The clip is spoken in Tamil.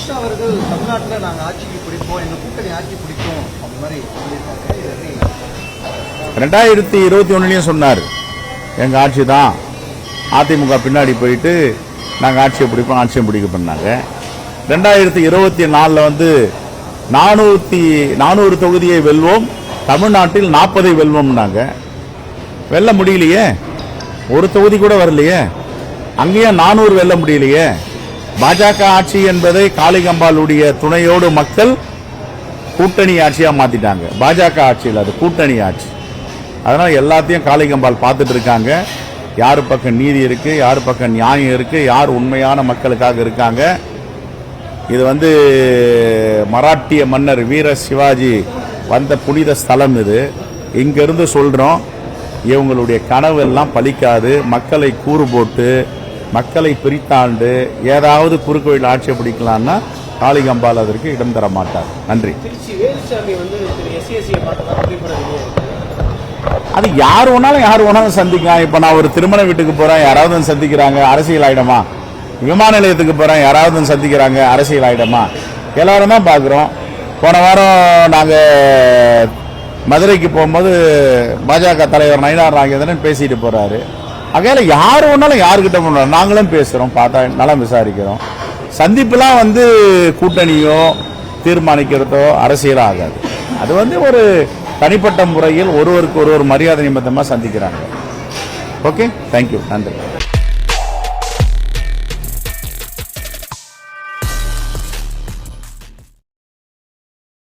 அமித்ஷா அவர்கள் தமிழ்நாட்டில் நாங்கள் ஆட்சிக்கு பிடிப்போம் எங்கள் கூட்டணி ஆட்சி பிடிக்கும் அந்த மாதிரி ரெண்டாயிரத்தி இருபத்தி ஒன்றுலையும் சொன்னார் எங்கள் ஆட்சி தான் அதிமுக பின்னாடி போயிட்டு நாங்கள் ஆட்சியை பிடிப்போம் ஆட்சியை பிடிக்க பண்ணாங்க. ரெண்டாயிரத்தி இருபத்தி நாலில் வந்து நானூற்றி நானூறு தொகுதியை வெல்வோம் தமிழ்நாட்டில் நாற்பதை வெல்வோம்னாங்க. வெல்ல முடியலையே? ஒரு தொகுதி கூட வரலையே? அங்கேயும் நானூறு வெல்ல முடியலையே? பாஜக ஆட்சி என்பதை காளிகம்பாளுடைய துணையோடு மக்கள் கூட்டணி ஆட்சியாக மாத்திட்டாங்க. பாஜக ஆட்சியில் அது கூட்டணி ஆட்சி. அதனால எல்லாத்தையும் காளிகம்பால் பார்த்துட்டு இருக்காங்க. யார் பக்கம் நீதி இருக்கு யார் பக்கம் நியாயம் இருக்கு யார் உண்மையான மக்களுக்காக இருக்காங்க. இது வந்து மராட்டிய மன்னர் வீர சிவாஜி வந்த புனித ஸ்தலம் இது. இங்கிருந்து சொல்றோம் இவங்களுடைய கனவு எல்லாம் பலிக்காது மக்களை கூறு போட்டு மக்களை பிரித்தாண்டு ஏதாவது குறுக்கோயில் ஆட்சி பிடிக்கலாம்னா காளிகம்பால் அதற்கு இடம் தர மாட்டார். நன்றி. அது யார் வேணாலும் யார் வேணாலும் சந்திக்கலாம். இப்ப நான் ஒரு திருமண வீட்டுக்கு போறேன் யாராவது சந்திக்கிறாங்க அரசியல் ஆயிடுமா? விமான நிலையத்துக்கு போறேன் யாராவது சந்திக்கிறாங்க அரசியல் ஆயிடுமா? எல்லாரும் தான் பாக்குறோம் போன வாரம் நாங்க மதுரைக்கு போகும்போது பாஜக தலைவர் நயினார் நாகேந்திரன் பேசிட்டு போறாரு. அகையில யார் ஒன்றாலும் யாருக்கிட்ட போனாலும் நாங்களும் பேசுகிறோம் பார்த்தா நலம் விசாரிக்கிறோம். சந்திப்புலாம் வந்து கூட்டணியோ தீர்மானிக்கிறதோ அரசியலாக ஆகாது. அது வந்து ஒரு தனிப்பட்ட முறையில் ஒருவருக்கு ஒருவர் மரியாதை நிமித்தமாக சந்திக்கிறாங்க. ஓகே தேங்க்யூ நன்றி.